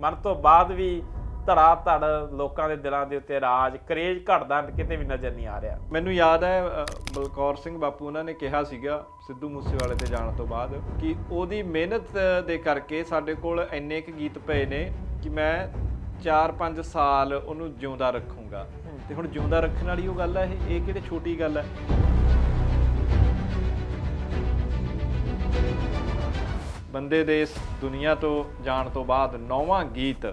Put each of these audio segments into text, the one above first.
ਮਰਨ ਤੋਂ ਬਾਅਦ ਵੀ ਧੜਾ ਧੜ ਲੋਕਾਂ ਦੇ ਦਿਲਾਂ ਦੇ ਉੱਤੇ ਰਾਜ ਕਰੇਜ ਘਟਦਾ ਕਿਤੇ ਵੀ ਨਜ਼ਰ ਨਹੀਂ ਆ ਰਿਹਾ। ਮੈਨੂੰ ਯਾਦ ਹੈ ਬਲਕੌਰ ਸਿੰਘ ਬਾਪੂ ਉਹਨਾਂ ਨੇ ਕਿਹਾ ਸੀਗਾ ਸਿੱਧੂ ਮੂਸੇਵਾਲੇ ਤੇ ਜਾਣ ਤੋਂ ਬਾਅਦ ਕਿ ਉਹਦੀ ਮਿਹਨਤ ਦੇ ਕਰਕੇ ਸਾਡੇ ਕੋਲ ਇੰਨੇ ਕੁ ਗੀਤ ਪਏ ਨੇ ਕਿ ਮੈਂ 4-5 ਸਾਲ ਉਹਨੂੰ ਜਿਉਂਦਾ ਰੱਖੂੰਗਾ। ਤੇ ਹੁਣ ਜਿਉਂਦਾ ਰੱਖਣ ਵਾਲੀ ਉਹ ਗੱਲ ਹੈ ਇਹ ਇਹ ਕਿਹੜੀ ਛੋਟੀ ਗੱਲ ਹੈ? ਬੰਦੇ ਦੇ ਇਸ ਦੁਨੀਆ ਤੋਂ ਜਾਣ ਤੋਂ ਬਾਅਦ ਨੌਵਾਂ ਗੀਤ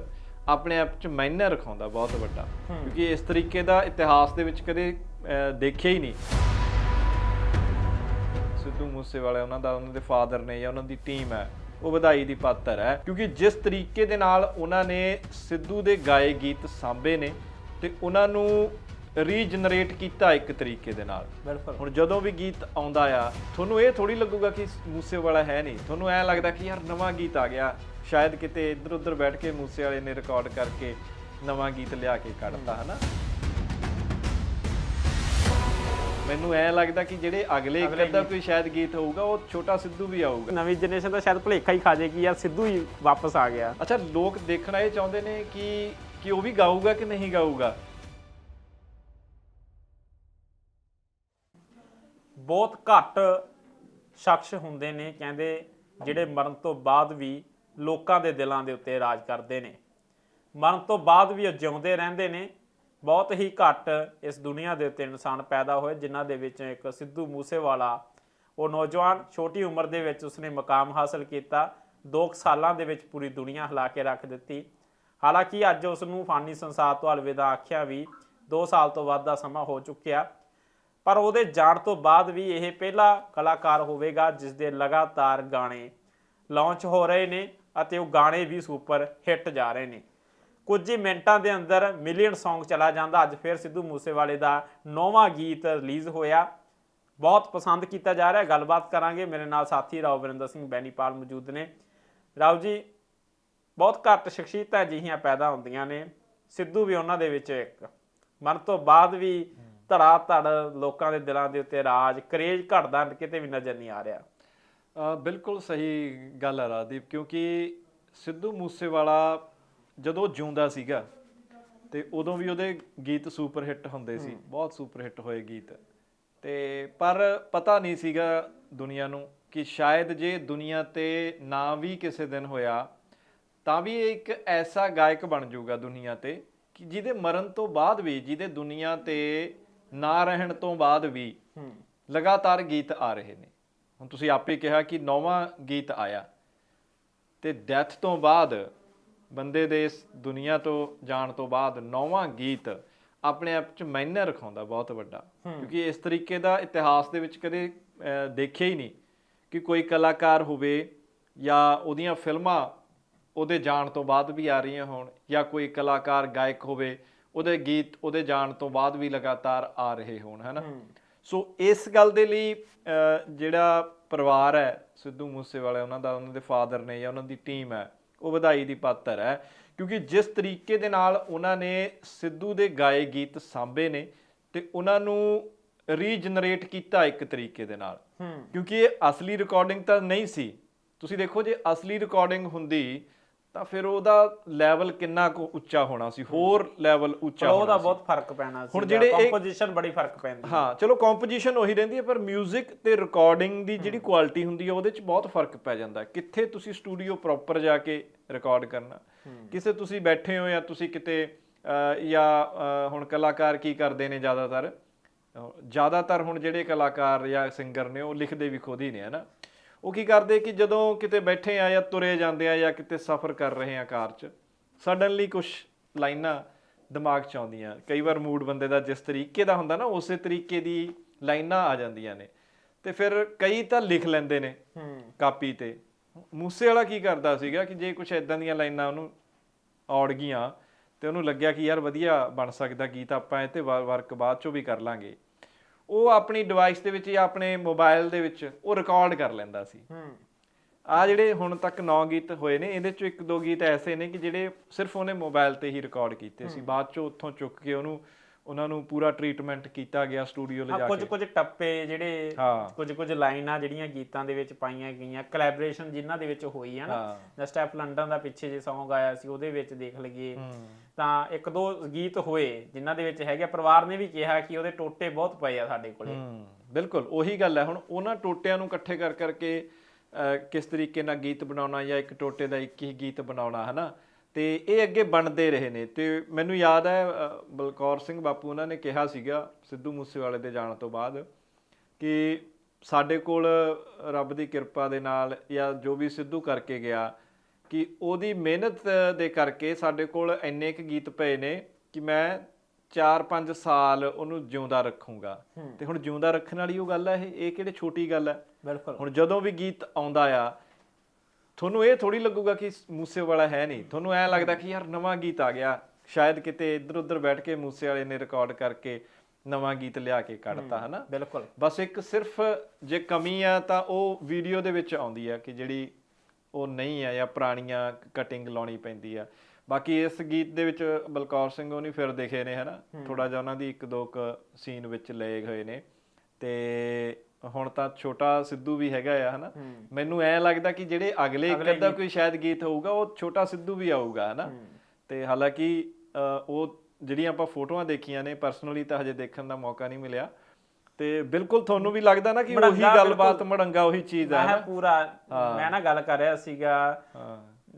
ਆਪਣੇ ਆਪ ਚ ਮਾਇਨੇ ਰਖਾਉਂਦਾ ਬਹੁਤ ਵੱਡਾ। ਕਿਉਂਕਿ ਇਸ ਤਰੀਕੇ ਦਾ ਇਤਿਹਾਸ ਦੇ ਵਿੱਚ ਕਦੇ ਦੇਖਿਆ ਹੀ ਨਹੀਂ। ਸਿੱਧੂ ਮੂਸੇਵਾਲਾ ਉਹਨਾਂ ਦਾ ਉਹਨਾਂ ਦੇ ਫਾਦਰ ਨੇ ਜਾਂ ਉਹਨਾਂ ਦੀ ਟੀਮ ਹੈ ਉਹ ਵਧਾਈ ਦੀ ਪਾਤਰ ਹੈ। ਕਿਉਂਕਿ ਜਿਸ ਤਰੀਕੇ ਦੇ ਨਾਲ ਉਹਨਾਂ ਨੇ ਸਿੱਧੂ ਦੇ ਗਾਏ ਗੀਤ ਸਾਂਭੇ ਨੇ ਤੇ ਉਹਨਾਂ ਨੂੰ ਰੀਜਨਰੇਟ ਕੀਤਾ ਇੱਕ ਤਰੀਕੇ ਦੇ ਨਾਲ। ਬਿਲਕੁਲ। ਹੁਣ ਜਦੋਂ ਵੀ ਗੀਤ ਆਉਂਦਾ ਆ ਤੁਹਾਨੂੰ ਇਹ ਥੋੜੀ ਲੱਗੂਗਾ ਕਿ ਮੂਸੇ ਵਾਲਾ ਹੈ ਨਹੀਂ। ਤੁਹਾਨੂੰ ਐ ਲੱਗਦਾ ਕਿ ਯਾਰ ਨਵਾਂ ਗੀਤ ਆ ਗਿਆ ਸ਼ਾਇਦ ਕਿਤੇ ਇੱਧਰ ਉੱਧਰ ਬੈਠ ਕੇ ਮੂਸੇ ਵਾਲੇ ਨੇ ਰਿਕਾਰਡ ਕਰਕੇ ਨਵਾਂ ਗੀਤ ਲਿਆ ਕੇ ਕੱਢਤਾ ਹਨਾ? ਮੈਨੂੰ ਐ ਲੱਗਦਾ ਕਿ ਜਿਹੜੇ ਅਗਲੇ ਇੱਕ ਅੱਧਾ ਕੋਈ ਸ਼ਾਇਦ ਗੀਤ ਹੋਊਗਾ ਉਹ ਛੋਟਾ ਸਿੱਧੂ ਵੀ ਆਊਗਾ। ਨਵੀਂ ਜਨਰੇਸ਼ਨ ਦਾ ਸ਼ਾਇਦ ਭੁਲੇਖਾ ਹੀ ਖਾ ਜੇ ਕਿ ਯਾਰ ਸਿੱਧੂ ਹੀ ਵਾਪਸ ਆ ਗਿਆ। ਅੱਛਾ ਲੋਕ ਦੇਖਣਾ ਇਹ ਚਾਹੁੰਦੇ ਨੇ ਕਿ ਕਿ ਉਹ ਵੀ ਗਾਊਗਾ ਕਿ ਨਹੀਂ ਗਾਊਗਾ? ਬਹੁਤ ਘੱਟ ਸ਼ਖਸ ਹੁੰਦੇ ਨੇ, ਕਹਿੰਦੇ ਜਿਹੜੇ ਮਰਨ ਤੋਂ ਬਾਅਦ ਵੀ ਲੋਕਾਂ ਦੇ ਦਿਲਾਂ ਦੇ ਉੱਤੇ ਰਾਜ ਕਰਦੇ ਨੇ। ਮਰਨ ਤੋਂ ਬਾਅਦ ਵੀ ਉਹ ਜਿਉਂਦੇ ਰਹਿੰਦੇ ਨੇ। ਬਹੁਤ ਹੀ ਘੱਟ ਇਸ ਦੁਨੀਆ ਦੇ ਉੱਤੇ ਇਨਸਾਨ ਪੈਦਾ ਹੋਏ, ਜਿਨ੍ਹਾਂ ਦੇ ਵਿੱਚ ਇੱਕ ਸਿੱਧੂ ਮੂਸੇਵਾਲਾ, ਉਹ ਨੌਜਵਾਨ ਛੋਟੀ ਉਮਰ ਦੇ ਵਿੱਚ ਉਸਨੇ ਮਕਾਮ ਹਾਸਲ ਕੀਤਾ 2 ਸਾਲਾਂ ਦੇ ਵਿੱਚ ਪੂਰੀ ਦੁਨੀਆ ਹਿਲਾ ਕੇ ਰੱਖ ਦਿੱਤੀ। ਹਾਲਾਂਕਿ ਅੱਜ ਉਸ ਨੂੰ ਫਾਨੀ ਸੰਸਾਰ ਤੋਂ ਅਲਵਿਦਾ ਆਖਿਆ ਵੀ 2 ਸਾਲ ਤੋਂ ਵੱਧ ਦਾ ਸਮਾਂ ਹੋ ਚੁੱਕਿਆ। ਪਰ ਉਹਦੇ ਜਾਣ ਤੋਂ ਬਾਅਦ ਵੀ ਇਹ ਪਹਿਲਾ ਕਲਾਕਾਰ ਹੋਵੇਗਾ ਜਿਸ ਦੇ ਲਗਾਤਾਰ ਗਾਣੇ ਲਾਂਚ ਹੋ ਰਹੇ ਨੇ ਅਤੇ ਉਹ ਗਾਣੇ ਵੀ ਸੁਪਰ ਹਿੱਟ ਜਾ ਰਹੇ ਨੇ। ਕੁਝ ਹੀ ਮਿੰਟਾਂ ਦੇ ਅੰਦਰ ਮਿਲੀਅਨ Song ਚਲਾ ਜਾਂਦਾ। ਅੱਜ ਫਿਰ ਸਿੱਧੂ ਮੂਸੇਵਾਲੇ ਦਾ ਨੌਵਾਂ ਗੀਤ ਰਿਲੀਜ਼ ਹੋਇਆ। ਬਹੁਤ ਪਸੰਦ ਕੀਤਾ ਜਾ ਰਿਹਾ। ਗੱਲਬਾਤ ਕਰਾਂਗੇ। ਮੇਰੇ ਨਾਲ ਸਾਥੀ ਰਾਓ ਵਰਿੰਦਰ ਸਿੰਘ ਬੈਨੀਪਾਲ ਮੌਜੂਦ ਨੇ। ਰਾਓ ਜੀ, ਬਹੁਤ ਘੱਟ ਸ਼ਖਸੀਅਤਾਂ ਅਜਿਹੀਆਂ ਪੈਦਾ ਹੁੰਦੀਆਂ ਨੇ। ਸਿੱਧੂ ਵੀ ਉਹਨਾਂ ਦੇ ਵਿੱਚ ਇੱਕ। ਮਰਨ ਤੋਂ ਬਾਅਦ ਵੀ ਧੜਾ ਧੜ ਲੋਕਾਂ ਦੇ ਦਿਲਾਂ ਦੇ ਉੱਤੇ ਰਾਜ ਕਰੇਜ ਘਟਦਾ ਕਿਤੇ ਵੀ ਨਜ਼ਰ ਨਹੀਂ ਆ ਰਿਹਾ। ਬਿਲਕੁਲ ਸਹੀ ਗੱਲ ਹੈ ਰਾਜਦੀਪ ਕਿਉਂਕਿ ਸਿੱਧੂ ਮੂਸੇਵਾਲਾ ਜਦੋਂ ਜਿਉਂਦਾ ਸੀਗਾ ਤੇ ਉਦੋਂ ਵੀ ਉਹਦੇ ਗੀਤ ਸੁਪਰ ਹਿੱਟ ਹੁੰਦੇ ਸੀ ਬਹੁਤ ਸੁਪਰ ਹਿੱਟ ਹੋਏ ਗੀਤ। ਤੇ ਪਰ ਪਤਾ ਨਹੀਂ ਸੀਗਾ ਦੁਨੀਆ ਨੂੰ ਕਿ ਸ਼ਾਇਦ ਜੇ ਦੁਨੀਆ ਤੇ ਨਾ ਵੀ ਕਿਸੇ ਦਿਨ ਹੋਇਆ ਤਾਂ ਵੀ ਇਹ ਇੱਕ ਐਸਾ ਗਾਇਕ ਬਣ ਜਾਊਗਾ ਦੁਨੀਆ ਤੇ ਕਿ ਜਿਹਦੇ ਮਰਨ ਤੋਂ ਬਾਅਦ ਵੀ ਜਿਹਦੇ ਦੁਨੀਆ ਤੇ ਨਾ ਰਹਿਣ ਤੋਂ ਬਾਅਦ ਵੀ ਲਗਾਤਾਰ ਗੀਤ ਆ ਰਹੇ ਨੇ। ਹੁਣ ਤੁਸੀਂ ਆਪੇ ਕਿਹਾ ਕਿ ਨੌਵਾਂ ਗੀਤ ਆਇਆ ਤੇ ਡੈਥ ਤੋਂ ਬਾਅਦ ਬੰਦੇ ਦੇ ਇਸ ਦੁਨੀਆ ਤੋਂ ਜਾਣ ਤੋਂ ਬਾਅਦ ਨੌਵਾਂ ਗੀਤ ਆਪਣੇ ਆਪ ਚ ਮਾਇਨੇ ਰਖਾਉਂਦਾ ਬਹੁਤ ਵੱਡਾ। ਕਿਉਂਕਿ ਇਸ ਤਰੀਕੇ ਦਾ ਇਤਿਹਾਸ ਦੇ ਵਿੱਚ ਕਦੇ ਦੇਖਿਆ ਹੀ ਨਹੀਂ ਕਿ ਕੋਈ ਕਲਾਕਾਰ ਹੋਵੇ ਜਾਂ ਉਹਦੀਆਂ ਫਿਲਮਾਂ ਉਹਦੇ ਜਾਣ ਤੋਂ ਬਾਅਦ ਵੀ ਆ ਰਹੀਆਂ ਹੋਣ ਜਾਂ ਕੋਈ ਕਲਾਕਾਰ ਗਾਇਕ ਹੋਵੇ ਉਹਦੇ ਗੀਤ ਉਹਦੇ ਜਾਣ ਤੋਂ ਬਾਅਦ ਵੀ ਲਗਾਤਾਰ ਆ ਰਹੇ ਹੋਣ ਹਨਾ? ਸੋ ਇਸ ਗੱਲ ਦੇ ਲਈ ਜਿਹੜਾ ਪਰਿਵਾਰ ਹੈ ਸਿੱਧੂ ਮੂਸੇਵਾਲੇ ਉਹਨਾਂ ਦਾ ਉਹਨਾਂ ਦੇ ਫਾਦਰ ਨੇ ਜਾਂ ਉਹਨਾਂ ਦੀ ਟੀਮ ਹੈ ਉਹ ਵਧਾਈ ਦੀ ਪਾਤਰ ਹੈ। ਕਿਉਂਕਿ ਜਿਸ ਤਰੀਕੇ ਦੇ ਨਾਲ ਉਹਨਾਂ ਨੇ ਸਿੱਧੂ ਦੇ ਗਾਏ ਗੀਤ ਸਾਂਭੇ ਨੇ ਤੇ ਉਹਨਾਂ ਨੂੰ ਰੀਜਨਰੇਟ ਕੀਤਾ ਇੱਕ ਤਰੀਕੇ ਦੇ ਨਾਲ। ਕਿਉਂਕਿ ਇਹ ਅਸਲੀ ਰਿਕਾਰਡਿੰਗ ਤਾਂ ਨਹੀਂ ਸੀ। ਤੁਸੀਂ ਦੇਖੋ ਜੇ ਅਸਲੀ ਰਿਕਾਰਡਿੰਗ ਹੁੰਦੀ ਤਾਂ ਫਿਰ ਉਹਦਾ ਲੈਵਲ ਕਿੰਨਾ ਕੁ ਉੱਚਾ ਹੋਣਾ ਸੀ? ਹੋਰ ਲੈਵਲ ਉੱਚਾ ਉਹਦਾ ਹੋਣਾ ਸੀ। ਬਹੁਤ ਫ਼ਰਕ ਪੈਣਾ ਸੀ। ਹੁਣ ਜਿਹੜੇ ਕੰਪੋਜੀਸ਼ਨ ਬੜੀ ਫ਼ਰਕ ਪੈਂਦੀ ਹਾਂ। ਚਲੋ ਕੰਪੋਜੀਸ਼ਨ ਉਹੀ ਰਹਿੰਦੀ ਹੈ ਪਰ 뮤직 ਤੇ ਰਿਕਾਰਡਿੰਗ ਦੀ ਜਿਹੜੀ ਕੁਆਲਿਟੀ ਹੁੰਦੀ ਹੈ ਉਹਦੇ 'ਚ ਬਹੁਤ ਫ਼ਰਕ ਪੈ ਜਾਂਦਾ ਹੈ। ਕਿੱਥੇ ਤੁਸੀਂ ਸਟੂਡੀਓ ਪ੍ਰੋਪਰ ਜਾ ਕੇ ਰਿਕਾਰਡ ਕਰਨਾ। ਕਿਸੇ ਤੁਸੀਂ ਬੈਠੇ ਹੋ ਜਾਂ ਤੁਸੀਂ ਕਿਤੇ ਜਾਂ ਹੁਣ ਕਲਾਕਾਰ ਕੀ ਕਰਦੇ ਨੇ ਜ਼ਿਆਦਾਤਰ? ਜ਼ਿਆਦਾਤਰ ਹੁਣ ਜਿਹੜੇ ਕਲਾਕਾਰ ਜਾਂ ਸਿੰਗਰ ਨੇ ਉਹ ਲਿਖਦੇ ਵੀ ਖੁਦ ਹੀ ਨੇ ਹਨਾ ਉਹ ਕੀ ਕਰਦੇ ਕਿ ਜਦੋਂ ਕਿਤੇ ਬੈਠੇ ਆ ਜਾਂ ਤੁਰੇ ਜਾਂਦੇ ਆ ਜਾਂ ਕਿਤੇ ਸਫ਼ਰ ਕਰ ਰਹੇ ਆ ਕਾਰ 'ਚ ਸਡਨਲੀ ਕੁਝ ਲਾਈਨਾਂ ਦਿਮਾਗ 'ਚ ਆਉਂਦੀਆਂ। ਕਈ ਵਾਰ ਮੂਡ ਬੰਦੇ ਦਾ ਜਿਸ ਤਰੀਕੇ ਦਾ ਹੁੰਦਾ ਨਾ ਉਸੇ ਤਰੀਕੇ ਦੀ ਲਾਈਨਾਂ ਆ ਜਾਂਦੀਆਂ ਨੇ। ਤੇ ਫਿਰ ਕਈ ਤਾਂ ਲਿਖ ਲੈਂਦੇ ਨੇ ਹੂੰ। ਕਾਪੀ ਤੇ। ਮੂਸੇ ਵਾਲਾ ਕੀ ਕਰਦਾ ਸੀਗਾ ਕਿ ਜੇ ਕੁਝ ਇਦਾਂ ਦੀਆਂ ਲਾਈਨਾਂ ਉਹਨੂੰ ਔੜ ਗਈਆਂ ਤੇ ਉਹਨੂੰ ਲੱਗਿਆ ਕਿ ਯਾਰ ਵਧੀਆ ਬਣ ਸਕਦਾ ਗੀਤ ਆਪਾਂ ਇਹ ਤੇ ਵਰਕ ਬਾਅਦ ਚੋਂ ਵੀ ਕਰ ਲਾਂਗੇ। ਉਹ ਆਪਣੀ ਡਿਵਾਈਸ ਦੇ ਵਿੱਚ ਜਾਂ ਆਪਣੇ ਮੋਬਾਈਲ ਦੇ ਵਿੱਚ ਉਹ ਰਿਕਾਰਡ ਕਰ ਲੈਂਦਾ ਸੀ। ਹੂੰ। ਆ ਜਿਹੜੇ ਹੁਣ ਤੱਕ 9 ਗੀਤ ਹੋਏ ਨੇ ਇਹਦੇ ਚੋਂ ਇੱਕ ਦੋ ਗੀਤ ਐਸੇ ਨੇ ਕਿ ਜਿਹੜੇ ਸਿਰਫ ਉਹਨੇ ਮੋਬਾਈਲ ਤੇ ਹੀ ਰਿਕਾਰਡ ਕੀਤੇ ਸੀ। ਬਾਅਦ ਚੋਂ ਉੱਥੋਂ ਚੁੱਕ ਕੇ ਉਹਨੂੰ ਉਹਨਾਂ ਨੂੰ ਪੂਰਾ ਟ੍ਰੀਟਮੈਂਟ ਕੀਤਾ ਗਿਆ ਸਟੂਡੀਓ ਲਿਜਾ ਕੁਝ ਕੇ। ਕੁਝ ਟੱਪੇ ਜਿਹੜੇ। ਕੁਝ ਕੁਝ ਲਾਈਨਾਂ ਜਿਹੜੀਆਂ ਗੀਤਾਂ ਦੇ ਵਿੱਚ ਪਾਈਆਂ ਗਈਆਂ ਕੋਲੈਬੋਰੇਸ਼ਨ ਜਿਨ੍ਹਾਂ ਦੇ ਵਿੱਚ ਹੋਈ ਹੈ ਨਾ। ਦਾ ਸਟੈਪ ਲੰਡਨ ਦਾ ਪਿੱਛੇ ਜੇ Song ਆਇਆ ਸੀ ਉਹਦੇ ਵਿੱਚ ਦੇਖ ਲਈਏ। ਤਾਂ ਇੱਕ ਦੋ ਗੀਤ ਹੋਏ ਜਿਨ੍ਹਾਂ ਦੇ ਵਿੱਚ ਹੈਗੇ ਪਰਿਵਾਰ ਨੇ ਵੀ ਕਿਹਾ ਕਿ ਉਹਦੇ ਟੋਟੇ ਬਹੁਤ ਪਏ ਆ ਸਾਡੇ ਕੋਲੇ। ਬਿਲਕੁਲ ਉਹੀ ਗੱਲ ਹੈ ਹੁਣ ਉਹਨਾਂ ਟੋਟਿਆਂ ਨੂੰ ਇਕੱਠੇ ਕਰ ਕਰਕੇ ਕਿਸ ਤਰੀਕੇ ਨਾਲ ਗੀਤ ਬਣਾਉਣਾ ਜਾਂ ਇੱਕ ਟੋਟੇ ਦਾ ਇੱਕ ਹੀ ਗੀਤ ਬਣਾਉਣਾ ਹਨਾ? ਤੇ ਇਹ ਅੱਗੇ ਬਣਦੇ ਰਹੇ ਨੇ ਤੇ ਮੈਨੂੰ ਯਾਦ ਹੈ ਬਲਕੌਰ ਸਿੰਘ ਬਾਪੂ ਉਹਨਾਂ ਨੇ ਕਿਹਾ ਸੀਗਾ ਸਿੱਧੂ ਮੂਸੇਵਾਲੇ ਦੇ ਜਾਣ ਤੋਂ ਬਾਅਦ ਕਿ ਸਾਡੇ ਕੋਲ ਰੱਬ ਦੀ ਕਿਰਪਾ ਦੇ ਨਾਲ ਜਾਂ ਜੋ ਵੀ ਸਿੱਧੂ ਕਰਕੇ ਗਿਆ ਕਿ ਉਹਦੀ ਮਿਹਨਤ ਦੇ ਕਰਕੇ ਸਾਡੇ ਕੋਲ ਇੰਨੇ ਕੁ ਗੀਤ ਪਏ ਨੇ ਕਿ ਮੈਂ 4-5 ਸਾਲ ਉਹਨੂੰ ਜਿਉਂਦਾ ਰੱਖੂੰਗਾ। ਤੇ ਹੁਣ ਜਿਉਂਦਾ ਰੱਖਣ ਵਾਲੀ ਉਹ ਗੱਲ ਹੈ ਇਹ ਇਹ ਕਿਹੜੇ ਛੋਟੀ ਗੱਲ ਹੈ? ਬਿਲਕੁਲ। ਹੁਣ ਜਦੋਂ ਵੀ ਗੀਤ ਆਉਂਦਾ ਆ ਤੁਹਾਨੂੰ ਇਹ ਥੋੜੀ ਲੱਗੂਗਾ ਕਿ ਮੂਸੇ ਵਾਲਾ ਹੈ ਨਹੀਂ। ਤੁਹਾਨੂੰ ਐ ਲੱਗਦਾ ਕਿ ਯਾਰ ਨਵਾਂ ਗੀਤ ਆ ਗਿਆ। ਸ਼ਾਇਦ ਕਿਤੇ ਇੱਧਰ ਉੱਧਰ ਬੈਠ ਕੇ ਮੂਸੇ ਵਾਲੇ ਨੇ ਰਿਕਾਰਡ ਕਰਕੇ ਨਵਾਂ ਗੀਤ ਲਿਆ ਕੇ ਕੱਢਤਾ ਹਨਾ? ਬਿਲਕੁਲ। ਬਸ ਇੱਕ ਸਿਰਫ ਜੇ ਕਮੀ ਆ ਤਾਂ ਉਹ ਵੀਡੀਓ ਦੇ ਵਿੱਚ ਆਉਂਦੀ ਆ ਕਿ ਜਿਹੜੀ ਉਹ ਨਹੀਂ ਆ ਜਾਂ ਪੁਰਾਣੀਆਂ ਕਟਿੰਗ ਲਾਉਣੀ ਪੈਂਦੀ ਆ। ਬਾਕੀ ਇਸ ਗੀਤ ਦੇ ਵਿੱਚ ਬਲਕੌਰ ਸਿੰਘ ਉਹ ਨਹੀਂ ਫਿਰ ਦਿਖੇ ਨੇ ਹਨਾ? ਥੋੜਾ ਜਿਹਾ ਉਹਨਾਂ ਦੀ ਇੱਕ ਦੋ ਕ ਸੀਨ ਵਿੱਚ ਲਏ ਹੋਏ ਨੇ। ਤੇ ਹੁਣ ਤਾਂ ਛੋਟਾ ਸਿੱਧੂ ਵੀ ਹੈਗਾ ਆ ਹਨਾ? ਮੈਨੂੰ ਐ ਲੱਗਦਾ ਕਿ ਜਿਹੜੇ ਅਗਲੇ ਇੱਕ ਅੱਧਾ ਕੋਈ ਸ਼ਾਇਦ ਗੀਤ ਹੋਊਗਾ ਉਹ ਛੋਟਾ ਸਿੱਧੂ ਵੀ ਆਊਗਾ ਹਨਾ? ਤੇ ਹਾਲਾਂਕਿ ਉਹ ਜਿਹੜੀਆਂ ਆਪਾਂ ਫੋਟੋਆਂ ਦੇਖੀਆਂ ਨੇ ਪਰਸਨਲੀ ਤਾਂ ਹਜੇ ਦੇਖਣ ਦਾ ਮੌਕਾ ਨਹੀਂ ਮਿਲਿਆ। ਤੇ ਬਿਲਕੁਲ ਤੁਹਾਨੂੰ ਵੀ ਲੱਗਦਾ ਨਾ ਕਿ ਉਹੀ ਗੱਲਬਾਤ ਮੜੰਗਾ ਉਹੀ ਚੀਜ਼ ਆ ਮੈਂ ਪੂਰਾ ਮੈਂ ਨਾ ਗੱਲ ਕਰ ਰਿਹਾ ਸੀਗਾ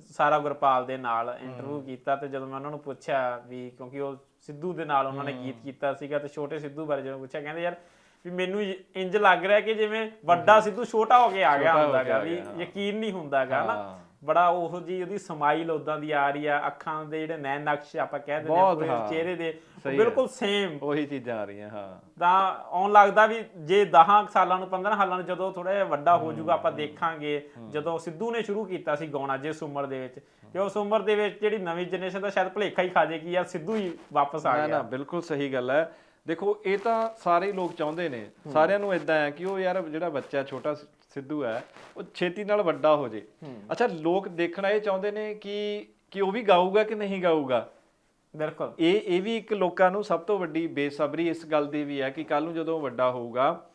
ਸਾਰਾ ਗੁਰਪਾਲ ਦੇ ਨਾਲ ਇੰਟਰਵਿਊ ਕੀਤਾ ਤੇ ਜਦੋਂ ਮੈਂ ਉਹਨਾਂ ਨੂੰ ਪੁੱਛਿਆ ਵੀ ਕਿਉਂਕਿ ਉਹ ਸਿੱਧੂ ਦੇ ਨਾਲ ਉਹਨਾਂ ਨੇ ਗੀਤ ਕੀਤਾ ਸੀਗਾ ਤੇ ਛੋਟੇ ਸਿੱਧੂ ਬਾਰੇ ਜਦੋਂ ਪੁੱਛਿਆ ਕਹਿੰਦੇ ਯਾਰ ਵੀ ਮੈਨੂੰ ਇੰਜ ਲੱਗ ਰਿਹਾ ਕਿ ਜਿਵੇਂ ਵੱਡਾ ਸਿੱਧੂ ਛੋਟਾ ਹੋ ਕੇ ਆ ਗਿਆ ਹੁੰਦਾਗਾ ਵੀ। ਯਕੀਨ ਨਹੀਂ ਹੁੰਦਾਗਾ ਨਾ। ਬੜਾ ਉਹੋ ਜੀ ਉਹਦੀ ਸਮਾਈਲ ਉਦਾਂ ਦੀ ਆ ਰਹੀ ਆ ਅੱਖਾਂ ਦੇ ਜਿਹੜੇ ਨੈਣ ਨਕਸ਼ ਆਪਾਂ ਕਹਿ ਦਿੰਦੇ ਆ ਪੂਰੇ। ਚਿਹਰੇ ਦੇ। ਬਿਲਕੁਲ ਸੇਮ ਉਹੀ ਚੀਜ਼ਾਂ ਆ ਰਹੀਆਂ ਹਾਂ ਤਾਂ ਆਉਣ ਲੱਗਦਾ ਵੀ ਜੇ 10 ਸਾਲਾਂ ਨੂੰ 15 ਸਾਲਾਂ ਨੂੰ ਜਦੋਂ ਥੋੜਾ ਜਿਹਾ ਵੱਡਾ ਹੋ ਜਾਊਗਾ ਆਪਾਂ ਦੇਖਾਂਗੇ ਜਦੋਂ ਸਿੱਧੂ ਨੇ ਸ਼ੁਰੂ ਕੀਤਾ ਸੀ ਗਾਉਣਾ ਜਿਸ ਉਮਰ ਦੇ ਵਿੱਚ ਤੇ ਉਸ ਉਮਰ ਦੇ ਵਿੱਚ ਜਿਹੜੀ ਨਵੀਂ ਜਨਰੇਸ਼ਨ ਦਾ ਸ਼ਾਇਦ ਭੁਲੇਖਾ ਹੀ ਖਾ ਜੇ ਕਿ ਯਾਰ ਸਿੱਧੂ ਹੀ ਵਾਪਸ ਆ ਨਾ ਗਿਆ ਨਾ ਬਿਲਕੁਲ ਸਹੀ ਗੱਲ ਹੈ ਦੇਖੋ ਇਹ ਤਾਂ ਸਾਰੇ ਲੋਕ ਚਾਹੁੰਦੇ ਨੇ। ਸਾਰਿਆਂ ਨੂੰ ਇਦਾਂ ਹੈ ਕਿ ਉਹ ਯਾਰ ਜਿਹੜਾ ਬੱਚਾ ਛੋਟਾ ਸਿੱਧੂ ਹੈ ਉਹ ਛੇਤੀ ਨਾਲ ਵੱਡਾ ਹੋ ਜੇ। ਅੱਛਾ ਲੋਕ ਦੇਖਣਾ ਇਹ ਚਾਹੁੰਦੇ ਨੇ ਕਿ ਕਿ ਉਹ ਵੀ ਗਾਊਗਾ ਕਿ ਨਹੀਂ ਗਾਊਗਾ? ਬਿਲਕੁਲ। ਇਹ ਇਹ ਵੀ ਇੱਕ ਲੋਕਾਂ ਨੂੰ ਸਭ ਤੋਂ ਵੱਡੀ ਬੇਸਬਰੀ ਇਸ ਗੱਲ ਦੀ ਵੀ ਹੈ ਕਿ ਕੱਲ ਨੂੰ ਜਦੋਂ ਵੱਡਾ ਹੋਊਗਾ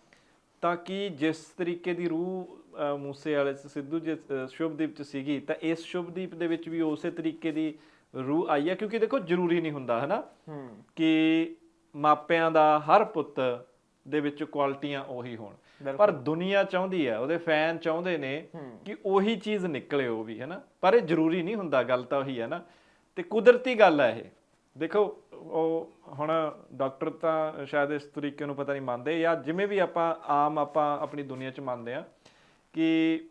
ਤਾਂ ਕਿ ਜਿਸ ਤਰੀਕੇ ਦੀ ਰੂਹ ਮੂਸੇ ਵਾਲੇ ਸਿੱਧੂ ਜੀ ਸ਼ੁਭਦੀਪ ਚ ਸੀਗੀ ਤਾਂ ਇਸ ਸ਼ੁਭਦੀਪ ਦੇ ਵਿੱਚ ਵੀ ਉਸੇ ਤਰੀਕੇ ਦੀ ਰੂਹ ਆਈ ਹੈ? ਕਿਉਂਕਿ ਦੇਖੋ ਜ਼ਰੂਰੀ ਨਹੀਂ ਹੁੰਦਾ ਹੈ ਨਾ ਹੂੰ। ਕਿ ਮਾਪਿਆਂ ਦਾ ਹਰ ਪੁੱਤ ਦੇ ਵਿੱਚ ਕੁਆਲਿਟੀਆਂ ਉਹੀ ਹੋਣ। ਪਰ ਦੁਨੀਆ ਚਾਹੁੰਦੀ ਹੈ ਉਹਦੇ ਫੈਨ ਚਾਹੁੰਦੇ ਨੇ ਕਿ ਉਹੀ ਚੀਜ਼ ਨਿਕਲੇ ਉਹ ਵੀ ਹੈ ਨਾ ਪਰ ਇਹ ਜ਼ਰੂਰੀ ਨਹੀਂ ਹੁੰਦਾ ਗੱਲ ਤਾਂ ਉਹੀ ਹੈ ਨਾ। ਤੇ ਕੁਦਰਤੀ ਗੱਲ ਹੈ ਇਹ। ਦੇਖੋ ਉਹ ਹੁਣ ਡਾਕਟਰ ਤਾਂ ਸ਼ਾਇਦ ਇਸ ਤਰੀਕੇ ਨੂੰ ਪਤਾ ਨਹੀਂ ਮੰਨਦੇ ਜਾਂ ਜਿਵੇਂ ਵੀ ਆਪਾਂ ਆਮ ਆਪਾਂ ਆਪਣੀ ਦੁਨੀਆ 'ਚ ਮੰਨਦੇ ਆ ਕਿ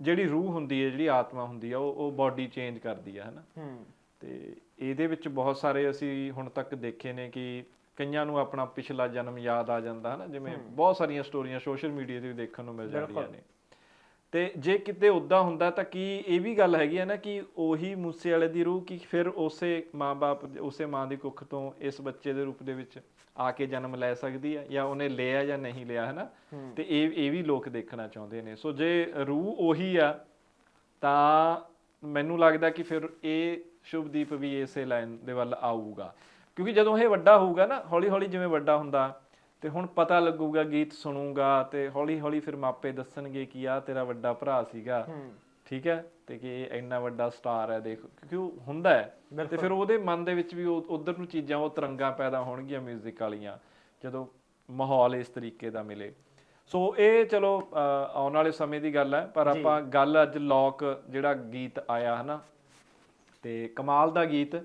ਜਿਹੜੀ ਰੂਹ ਹੁੰਦੀ ਹੈ ਜਿਹੜੀ ਆਤਮਾ ਹੁੰਦੀ ਆ ਉਹ ਉਹ ਬਾਡੀ ਚੇਂਜ ਕਰਦੀ ਆ ਹੈ ਨਾ ਹੂੰ। ਤੇ ਇਹਦੇ ਵਿੱਚ ਬਹੁਤ ਸਾਰੇ ਅਸੀਂ ਹੁਣ ਤੱਕ ਦੇਖੇ ਨੇ ਕਿ ਕਈਆਂ ਨੂੰ ਆਪਣਾ ਪਿਛਲਾ ਜਨਮ ਯਾਦ ਆ ਜਾਂਦਾ ਹੈ ਨਾ ਜਿਵੇਂ ਬਹੁਤ ਸਾਰੀਆਂ ਸਟੋਰੀਆਂ ਸੋਸ਼ਲ ਮੀਡੀਆ ਤੇ ਵੀ ਦੇਖਣ ਨੂੰ ਮਿਲ ਜਾਂਦੀਆਂ ਨੇ। ਤੇ ਜੇ ਕਿਤੇ ਉਦਾਂ ਹੁੰਦਾ ਤਾਂ ਕੀ ਇਹ ਵੀ ਗੱਲ ਹੈਗੀ ਹੈ ਨਾ ਕਿ ਉਹੀ ਮੂਸੇ ਵਾਲੇ ਦੀ ਰੂਹ ਕੀ ਫਿਰ ਉਸੇ ਮਾਂ-ਬਾਪ ਉਸੇ ਮਾਂ ਦੀ ਕੁੱਖ ਤੋਂ ਇਸ ਬੱਚੇ ਦੇ ਰੂਪ ਦੇ ਵਿੱਚ ਆ ਕੇ ਜਨਮ ਲੈ ਸਕਦੀ ਹੈ ਜਾਂ ਉਹਨੇ ਲਿਆ ਜਾਂ ਨਹੀਂ ਲਿਆ ਹੈ। ਨਾ ਤੇ ਇਹ ਇਹ ਵੀ ਲੋਕ ਦੇਖਣਾ ਚਾਹੁੰਦੇ ਨੇ। ਸੋ ਜੇ ਰੂਹ ਉਹੀ ਆ ਤਾਂ ਮੈਨੂੰ ਲੱਗਦਾ ਕਿ ਫਿਰ ਇਹ ਸ਼ੁਭਦੀਪ ਵੀ ਇਸੇ ਲਾਈਨ ਦੇ ਵੱਲ ਆਊਗਾ। ਕਿਉਂਕਿ ਜਦੋਂ ਇਹ ਵੱਡਾ ਹੋਊਗਾ ਨਾ ਹੌਲੀ ਹੌਲੀ ਜਿਵੇਂ ਵੱਡਾ ਹੁੰਦਾ ਤੇ ਹੁਣ ਪਤਾ ਲੱਗੂਗਾ ਗੀਤ ਸੁਣੂਗਾ ਤੇ ਹੌਲੀ ਹੌਲੀ ਫਿਰ ਮਾਪੇ ਦੱਸਣਗੇ ਕਿ ਆ ਤੇਰਾ ਵੱਡਾ ਭਰਾ ਸੀਗਾ। ਠੀਕ ਹੈ? ਤੇ ਕਿ ਇਹ ਇੰਨਾ ਵੱਡਾ ਸਟਾਰ ਹੈ ਦੇਖ ਕਿਉਂਕਿ ਉਹ ਹੁੰਦਾ ਹੈ। ਤੇ ਫਿਰ ਉਹਦੇ ਮਨ ਦੇ ਵਿੱਚ ਵੀ ਉਧਰ ਨੂੰ ਚੀਜ਼ਾਂ ਉਹ ਤਰੰਗਾਂ ਪੈਦਾ ਹੋਣਗੀਆਂ 뮤직 ਵਾਲੀਆਂ ਜਦੋਂ ਮਾਹੌਲ ਇਸ ਤਰੀਕੇ ਦਾ ਮਿਲੇ। ਸੋ ਇਹ ਚਲੋ ਆਉਣ ਵਾਲੇ ਸਮੇਂ ਦੀ ਗੱਲ ਹੈ ਪਰ ਆਪਾਂ ਗੱਲ ਅੱਜ ਲੋਕ ਜਿਹੜਾ ਗੀਤ ਆਇਆ ਹਨਾ ਤੇ ਕਮਾਲ ਦਾ ਗੀਤ।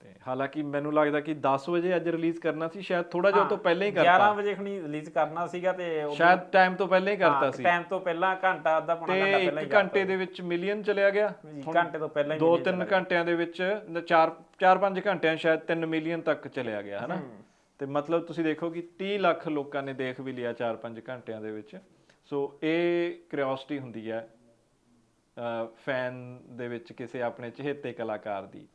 ਤੇ ਹਾਲਾਂਕਿ ਮੈਨੂੰ ਲੱਗਦਾ ਕਿ 10 ਵਜੇ ਅੱਜ ਰਿਲੀਜ਼ ਕਰਨਾ ਸੀ ਸ਼ਾਇਦ ਥੋੜਾ ਜਿਹਾ ਤੋਂ ਪਹਿਲਾਂ ਹੀ 11 ਕਰਤਾ ਵਜੇ ਖਣੀ ਰਿਲੀਜ਼ ਕਰਨਾ ਸੀਗਾ ਤੇ ਉਹ ਸ਼ਾਇਦ ਟਾਈਮ ਤੋਂ ਪਹਿਲਾਂ ਹੀ ਕਰਤਾ ਸੀ। ਟਾਈਮ ਤੋਂ ਪਹਿਲਾਂ ਘੰਟਾ ਅੱਧਾ ਪੌਣਾ ਘੰਟਾ ਤੇ ਪਹਿਲਾਂ ਹੀ ਇੱਕ ਘੰਟੇ ਦੇ ਵਿੱਚ ਮਿਲੀਅਨ ਚਲਿਆ ਗਿਆ। ਘੰਟੇ ਤੋਂ ਪਹਿਲਾਂ ਹੀ ਦੋ million ਤਿੰਨ ਘੰਟਿਆਂ ਦੇ ਵਿੱਚ 4 4-5 ਘੰਟਿਆਂ ਸ਼ਾਇਦ 3 ਮਿਲੀਅਨ ਤੱਕ ਚਲਿਆ ਗਿਆ ਹਨਾ? ਤੇ ਮਤਲਬ ਤੁਸੀਂ ਦੇਖੋ ਕਿ 30 ਲੱਖ ਲੋਕਾਂ ਨੇ ਦੇਖ ਵੀ ਲਿਆ 4-5 ਘੰਟਿਆਂ ਦੇ ਵਿੱਚ। ਸੋ ਇਹ ਕਿਉਰਿਓਸਿਟੀ ਹੁੰਦੀ ਹੈ ਫੈਨ ਦੇ ਵਿੱਚ ਕਿਸੇ ਆਪਣੇ ਚਹੇਤੇ ਕਲਾਕਾਰ ਦੀ।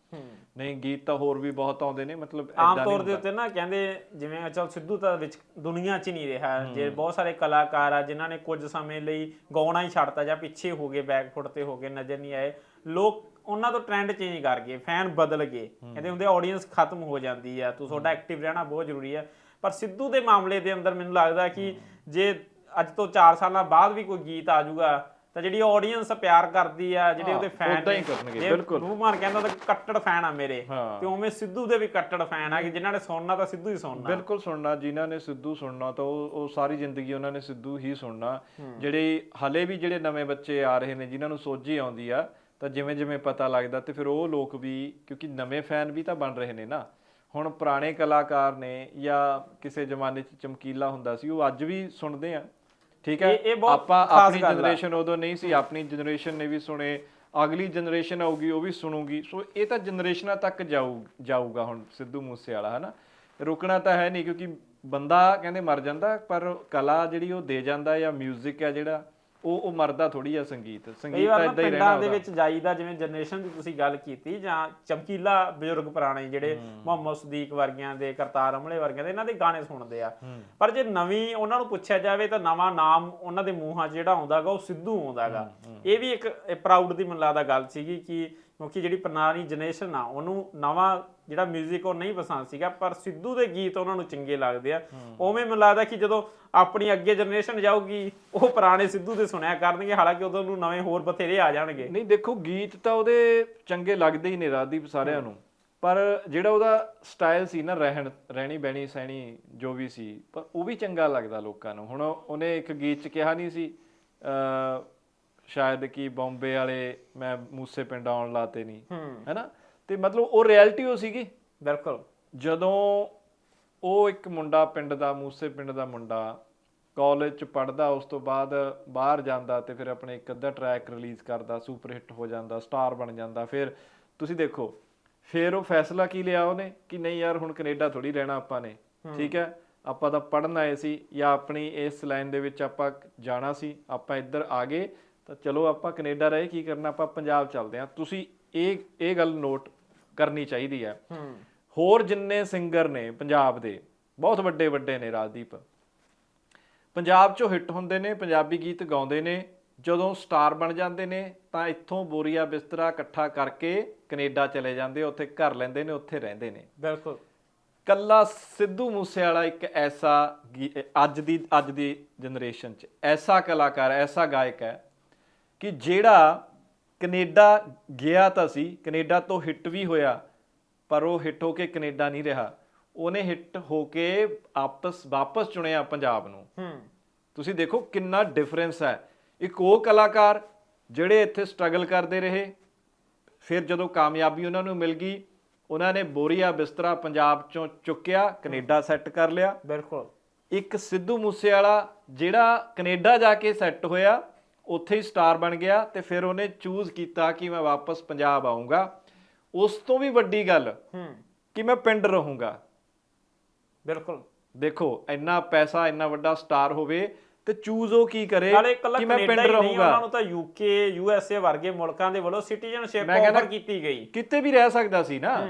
ਨਹੀਂ ਗੀਤ ਤਾਂ ਹੋਰ ਵੀ ਬਹੁਤ ਆਉਂਦੇ ਨੇ ਮਤਲਬ ਆਮ ਤੌਰ ਦੇ ਉੱਤੇ ਨਾ ਕਹਿੰਦੇ ਜਿਵੇਂ ਚਲ ਸਿੱਧੂ ਤਾਂ ਵਿੱਚ ਦੁਨੀਆ 'ਚ ਨਹੀਂ ਰਿਹਾ। ਜੇ ਬਹੁਤ ਸਾਰੇ ਕਲਾਕਾਰ ਆ ਜਿਨ੍ਹਾਂ ਨੇ ਕੁਝ ਸਮੇਂ ਲਈ ਗਾਉਣਾ ਹੀ ਛੱਡਤਾ ਜਾਂ ਪਿੱਛੇ ਹੋ ਗਏ ਬੈਕਫੁੱਟ ਤੇ ਹੋ ਗਏ ਨਜ਼ਰ ਨਹੀਂ ਆਏ। ਲੋਕ ਉਹਨਾਂ ਤੋਂ ਟ੍ਰੈਂਡ ਚੇਂਜ ਕਰ ਗਏ ਫੈਨ ਬਦਲ ਗਏ। ਕਹਿੰਦੇ ਹੁੰਦੇ ਆਡੀਅנס ਖਤਮ ਹੋ ਜਾਂਦੀ ਆ ਤੂੰ ਤੁਹਾਡਾ ਐਕਟਿਵ ਰਹਿਣਾ ਬਹੁਤ ਜ਼ਰੂਰੀ ਆ। ਪਰ ਸਿੱਧੂ ਦੇ ਮਾਮਲੇ ਦੇ ਅੰਦਰ ਮੈਨੂੰ ਲੱਗਦਾ ਕਿ ਜੇ ਅੱਜ ਤੋਂ 4 ਸਾਲਾਂ ਬਾਅਦ ਵੀ ਕੋਈ ਗੀਤ ਆ ਜਾਊਗਾ ਤਾਂ ਜਿਹੜੀ ਆਡੀਅנס ਪਿਆਰ ਕਰਦੀ ਆ ਜਿਹੜੇ ਉਹਦੇ ਫੈਨ ਉੱਦਾਂ ਹੀ ਕਰਨਗੇ, ਬਿਲਕੁਲ। ਰੂਮਾਨ ਕਹਿੰਦਾ ਤਾਂ ਕੱਟੜ ਫੈਨ ਆ ਮੇਰੇ। ਤੇ ਉਵੇਂ ਸਿੱਧੂ ਦੇ ਵੀ ਕੱਟੜ ਫੈਨ ਆ ਕਿ ਜਿਨ੍ਹਾਂ ਨੇ ਸੁਣਨਾ ਤਾਂ ਸਿੱਧੂ ਹੀ ਸੁਣਨਾ। ਬਿਲਕੁਲ ਸੁਣਨਾ ਜਿਨ੍ਹਾਂ ਨੇ ਸਿੱਧੂ ਸੁਣਨਾ ਤਾਂ ਉਹ ਉਹ ਸਾਰੀ ਜ਼ਿੰਦਗੀ ਉਹਨਾਂ ਨੇ ਸਿੱਧੂ ਹੀ ਸੁਣਨਾ। ਜਿਹੜੇ ਹਲੇ ਵੀ ਜਿਹੜੇ ਨਵੇਂ ਬੱਚੇ ਆ ਰਹੇ ਨੇ ਜਿਨ੍ਹਾਂ ਨੂੰ ਸੋਝੀ ਆਉਂਦੀ ਆ ਤਾਂ ਜਿਵੇਂ ਜਿਵੇਂ ਪਤਾ ਲੱਗਦਾ ਤੇ ਫਿਰ ਉਹ ਲੋਕ ਵੀ ਕਿਉਂਕਿ ਨਵੇਂ ਫੈਨ ਵੀ ਤਾਂ ਬਣ ਰਹੇ ਨੇ ਨਾ। ਹੁਣ ਪੁਰਾਣੇ ਕਲਾਕਾਰ ਨੇ ਜਾਂ ਕਿਸੇ ਜ਼ਮਾਨੇ 'ਚ ਚਮਕੀਲਾ ਹੁੰਦਾ ਸੀ ਉਹ ਅੱਜ ਵੀ ਸੁਣਦੇ ਆ। ਠੀਕ ਹੈ? ਇਹ- ਬਹੁਤ ਆਪਣੀ। ਜਨਰੇਸ਼ਨ ਉਦੋਂ ਨਹੀਂ ਸੀ ਆਪਣੀ ਜਨਰੇਸ਼ਨ ਨੇ ਵੀ ਸੁਣੇ ਅਗਲੀ ਜਨਰੇਸ਼ਨ ਆਊਗੀ ਉਹ ਵੀ ਸੁਣੂਗੀ। ਸੋ ਇਹ ਤਾਂ ਜਨਰੇਸ਼ਨਾਂ ਤੱਕ ਜਾਊ ਜਾਊਗਾ ਹੁਣ ਸਿੱਧੂ ਮੂਸੇ ਵਾਲਾ ਹਨਾ? ਰੁਕਣਾ ਤਾਂ ਹੈ ਨਹੀਂ ਕਿਉਂਕਿ ਬੰਦਾ ਕਹਿੰਦੇ ਮਰ ਜਾਂਦਾ ਪਰ ਕਲਾ ਜਿਹੜੀ ਉਹ ਦੇ ਜਾਂਦਾ ਜਾਂ 뮤직 ਹੈ ਜਿਹੜਾ ਉਹ ਉਹ ਮਰਦਾ ਥੋੜੀ ਆ ਸੰਗੀਤ। ਸੰਗੀਤ ਤਾਂ ਇਦਾਂ ਹੀ ਰਹਿਣਾ ਪਿੰਡਾਂ ਦੇ। ਵਿੱਚ ਜਾਈਦਾ ਜਿਵੇਂ ਜਨਰੇਸ਼ਨ ਦੀ ਤੁਸੀਂ ਗੱਲ ਕੀਤੀ ਜਾਂ ਚਮਕੀਲਾ ਬਜ਼ੁਰਗ ਪੁਰਾਣੇ ਜਿਹੜੇ ਮੁਹੰਮਦ ਸਦੀਕ ਵਰਗਿਆਂ ਦੇ ਕਰਤਾਰ ਅਮਲੇ ਵਰਗਿਆਂ ਦੇ ਇਹਨਾਂ ਦੇ ਗਾਣੇ ਸੁਣਦੇ ਆ। ਪਰ ਜੇ ਨਵੀਂ ਉਹਨਾਂ ਨੂੰ ਪੁੱਛਿਆ ਜਾਵੇ ਤਾਂ ਨਵਾਂ ਨਾਮ ਉਹਨਾਂ ਦੇ ਮੂੰਹਾਂ 'ਚ ਜਿਹੜਾ ਆਉਂਦਾਗਾ ਉਹ ਸਿੱਧੂ ਆਉਂਦਾਗਾ। ਇਹ ਵੀ ਇੱਕ ਪ੍ਰਾਊਡ ਦੀ ਮੈਨੂੰ ਲੱਗਦਾ ਗੱਲ ਸੀਗੀ ਕਿ ਕਿਉਂਕਿ ਜਿਹੜੀ ਪੁਰਾਣੀ ਜਨਰੇਸ਼ਨ ਆ ਉਹਨੂੰ ਨਵਾਂ ਜਿਹੜਾ 뮤직 ਉਹ ਨਹੀਂ ਪਸੰਦ ਸੀਗਾ ਪਰ ਸਿੱਧੂ ਦੇ ਗੀਤ ਉਹਨਾਂ ਨੂੰ ਚੰਗੇ ਲੱਗਦੇ ਆ। ਉਵੇਂ ਮੈਨੂੰ ਲੱਗਦਾ ਕਿ ਜਦੋਂ ਆਪਣੀ ਅੱਗੇ ਜਨਰੇਸ਼ਨ ਜਾਊਗੀ ਉਹ ਪੁਰਾਣੇ ਸਿੱਧੂ ਦੇ ਸੁਣਿਆ ਕਰਨਗੇ ਹਾਲਾਂਕਿ ਉਦੋਂ ਨੂੰ ਨਵੇਂ ਹੋਰ ਬਥੇਰੇ ਆ ਜਾਣਗੇ। ਨਹੀਂ ਦੇਖੋ ਗੀਤ ਤਾਂ ਉਹਦੇ ਚੰਗੇ ਲੱਗਦੇ ਹੀ ਨੇ ਰਾਜਦੀਪ ਸਾਰਿਆਂ ਨੂੰ। ਪਰ ਜਿਹੜਾ ਉਹਦਾ ਸਟਾਈਲ ਸੀ ਨਾ ਰਹਿਣ ਰਹਿਣੀ ਬਹਿਣੀ ਸਹਿਣੀ ਜੋ ਵੀ ਸੀ ਪਰ ਉਹ ਵੀ ਚੰਗਾ ਲੱਗਦਾ ਲੋਕਾਂ ਨੂੰ। ਹੁਣ ਉਹਨੇ ਇੱਕ ਗੀਤ 'ਚ ਕਿਹਾ ਨਹੀਂ ਸੀ ਅ ਸ਼ਾਇਦ ਕਿ ਬੰਬੇ ਵਾਲੇ ਮੈਂ ਮੂਸੇ ਪਿੰਡ ਆਉਣ ਲਾਤੇ ਨਹੀਂ ਹੈਨਾ? ਤੇ ਮਤਲਬ ਉਹ ਰਿਐਲਿਟੀ ਉਹ ਸੀਗੀ। ਬਿਲਕੁਲ। ਜਦੋਂ ਉਹ ਇੱਕ ਮੁੰਡਾ ਪਿੰਡ ਦਾ ਮੂਸੇ ਪਿੰਡ ਦਾ ਮੁੰਡਾ ਕਾਲਜ ਚ ਪੜਦਾ ਉਸ ਤੋਂ ਬਾਅਦ ਬਾਹਰ ਜਾਂਦਾ ਤੇ ਫਿਰ ਆਪਣੇ ਇੱਕ ਅੱਧਾ ਟਰੈਕ ਰਿਲੀਜ਼ ਕਰਦਾ ਸੁਪਰ ਹਿੱਟ ਹੋ ਜਾਂਦਾ ਸਟਾਰ ਬਣ ਜਾਂਦਾ ਫਿਰ ਤੁਸੀਂ ਦੇਖੋ ਫਿਰ ਉਹ ਫੈਸਲਾ ਕੀ ਲਿਆ ਉਹਨੇ? ਕਿ ਨਹੀਂ ਯਾਰ ਹੁਣ ਕੈਨੇਡਾ ਥੋੜੀ ਰਹਿਣਾ ਆਪਾਂ ਨੇ। ਠੀਕ ਹੈ? ਆਪਾਂ ਤਾਂ ਪੜਨ ਆਏ ਸੀ ਜਾਂ ਆਪਣੀ ਇਸ ਲਾਈਨ ਦੇ ਵਿੱਚ ਆਪਾਂ ਜਾਣਾ ਸੀ ਆਪਾਂ ਇੱਧਰ ਆ ਗਏ ਤਾਂ ਚਲੋ ਆਪਾਂ ਕੈਨੇਡਾ ਰਹੇ ਕੀ ਕਰਨਾ? ਆਪਾਂ ਪੰਜਾਬ ਚੱਲਦੇ ਹਾਂ। ਤੁਸੀਂ ਇਹ ਇਹ ਗੱਲ ਨੋਟ ਕਰਨੀ ਚਾਹੀਦੀ ਹੈ। ਹੋਰ ਜਿੰਨੇ ਸਿੰਗਰ ਨੇ ਪੰਜਾਬ ਦੇ ਬਹੁਤ ਵੱਡੇ ਵੱਡੇ ਨੇ ਰਾਜਦੀਪ। ਪੰਜਾਬ 'ਚੋਂ ਹਿੱਟ ਹੁੰਦੇ ਨੇ ਪੰਜਾਬੀ ਗੀਤ ਗਾਉਂਦੇ ਨੇ ਜਦੋਂ ਸਟਾਰ ਬਣ ਜਾਂਦੇ ਨੇ ਤਾਂ ਇੱਥੋਂ ਬੋਰੀਆ ਬਿਸਤਰਾ ਇਕੱਠਾ ਕਰਕੇ ਕੈਨੇਡਾ ਚਲੇ ਜਾਂਦੇ ਉੱਥੇ ਘਰ ਲੈਂਦੇ ਨੇ ਉੱਥੇ ਰਹਿੰਦੇ ਨੇ। ਬਿਲਕੁਲ। ਕੱਲਾ ਸਿੱਧੂ ਮੂਸੇਵਾਲਾ ਇੱਕ ਐਸਾ ਅੱਜ ਦੀ ਅੱਜ ਦੀ ਜਨਰੇਸ਼ਨ 'ਚ ਐਸਾ ਕਲਾਕਾਰ ਐਸਾ ਗਾਇਕ ਹੈ ਕਿ ਜਿਹੜਾ ਕੈਨੇਡਾ ਗਿਆ ਤਾਂ ਸੀ ਕੈਨੇਡਾ ਤੋਂ ਹਿੱਟ ਵੀ ਹੋਇਆ ਪਰ ਉਹ ਹਿੱਟ ਹੋ ਕੇ ਕੈਨੇਡਾ ਨਹੀਂ ਰਿਹਾ। ਉਹਨੇ ਹਿੱਟ ਹੋ ਕੇ ਆਪਸ ਵਾਪਸ ਚੁਣਿਆ ਪੰਜਾਬ ਨੂੰ। ਹੂੰ। ਤੁਸੀਂ ਦੇਖੋ ਕਿੰਨਾ ਡਿਫਰੈਂਸ ਹੈ। ਇੱਕ ਉਹ ਕਲਾਕਾਰ ਜਿਹੜੇ ਇੱਥੇ ਸਟਰਗਲ ਕਰਦੇ ਰਹੇ ਫਿਰ ਜਦੋਂ ਕਾਮਯਾਬੀ ਉਹਨਾਂ ਨੂੰ ਮਿਲ ਗਈ ਉਹਨਾਂ ਨੇ ਬੋਰੀਆ ਬਿਸਤਰਾ ਪੰਜਾਬ ਚੋਂ ਚੁੱਕਿਆ ਕੈਨੇਡਾ ਸੈੱਟ ਕਰ ਲਿਆ। ਬਿਲਕੁਲ। ਇੱਕ ਸਿੱਧੂ ਮੂਸੇਵਾਲਾ ਜਿਹੜਾ ਕੈਨੇਡਾ ਜਾ ਕੇ ਸੈੱਟ ਹੋਇਆ ਉੱਥੇ ਹੀ ਸਟਾਰ ਬਣ ਗਿਆ ਤੇ ਫਿਰ ਉਹਨੇ ਚੂਜ਼ ਕੀਤਾ ਕਿ ਮੈਂ ਵਾਪਸ ਪੰਜਾਬ ਆਉਂਗਾ ਉਸ ਤੋਂ ਵੀ ਵੱਡੀ ਗੱਲ ਹੂੰ। ਕਿ ਮੈਂ ਪਿੰਡ ਰਹੂੰਗਾ। ਬਿਲਕੁਲ। ਦੇਖੋ ਇੰਨਾ ਪੈਸਾ ਇੰਨਾ ਵੱਡਾ ਸਟਾਰ ਹੋਵੇ ਤੇ ਚੂਜ਼ ਉਹ ਕੀ ਕਰੇ ਕਿ ਮੈਂ ਪਿੰਡ ਨਹੀਂ ਉਹਨਾਂ ਰਹੂੰਗਾ ਨੂੰ ਤਾਂ ਯੂਕੇ ਯੂਐਸਏ ਵਰਗੇ ਮੁਲਕਾਂ ਦੇ ਵੱਲੋਂ ਸਿਟੀਜ਼ਨਸ਼ਿਪ ਆਫਰ ਕੀਤੀ ਗਈ। ਕਿਤੇ ਵੀ ਰਹਿ ਸਕਦਾ ਸੀ ਨਾ।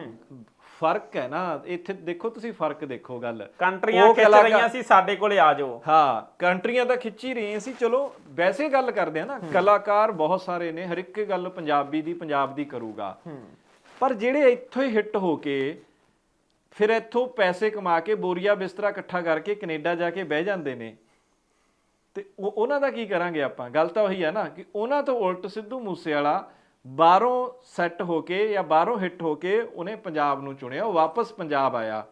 ਫ਼ਰਕ ਹੈ ਨਾ ਇੱਥੇ ਦੇਖੋ ਤੁਸੀਂ ਫ਼ਰਕ ਦੇਖੋ ਗੱਲ। ਕੰਟਰੀਆਂ ਉਹ ਖਿੱਚ ਕਲਾਕਾਰ- ਰਹੀਆਂ ਸੀ ਸਾਡੇ ਕੋਲੇ ਆ ਜਾਓ। ਹਾਂ ਕੰਟਰੀਆਂ ਤਾਂ ਖਿੱਚੀ ਰਹੀਆਂ ਸੀ ਚਲੋ ਵੈਸੇ ਗੱਲ ਕਰਦੇ ਆ ਨਾ ਕਲਾਕਾਰ ਬਹੁਤ ਸਾਰੇ ਨੇ ਹਰ ਇੱਕ ਗੱਲ ਪੰਜਾਬੀ ਦੀ ਪੰਜਾਬ ਦੀ ਕਰੂਗਾ। ਹੂੰ। ਪਰ ਜਿਹੜੇ ਇੱਥੋਂ ਹੀ ਹਿੱਟ ਹੋ ਕੇ ਫਿਰ ਇੱਥੋਂ ਪੈਸੇ ਕਮਾ ਕੇ ਬੋਰੀਆ ਬਿਸਤਰਾ ਇਕੱਠਾ ਕਰਕੇ ਕੈਨੇਡਾ ਜਾ ਕੇ ਬਹਿ ਜਾਂਦੇ ਨੇ। ਤੇ ਉਹ ਉਹਨਾਂ ਦਾ ਕੀ ਕਰਾਂਗੇ ਆਪਾਂ? ਗੱਲ ਤਾਂ ਉਹੀ ਆ ਨਾ ਕਿ ਉਹਨਾਂ ਤੋਂ ਉਲਟ ਸਿੱਧੂ ਮੂਸੇਵਾਲਾ ਬਾਹਰੋਂ ਸੈੱਟ ਹੋ ਕੇ ਜਾਂ ਬਾਹਰੋਂ ਹਿੱਟ ਹੋ ਕੇ ਉਹਨੇ ਪੰਜਾਬ ਨੂੰ ਚੁਣਿਆ ਉਹ ਵਾਪਸ ਪੰਜਾਬ ਆਇਆ।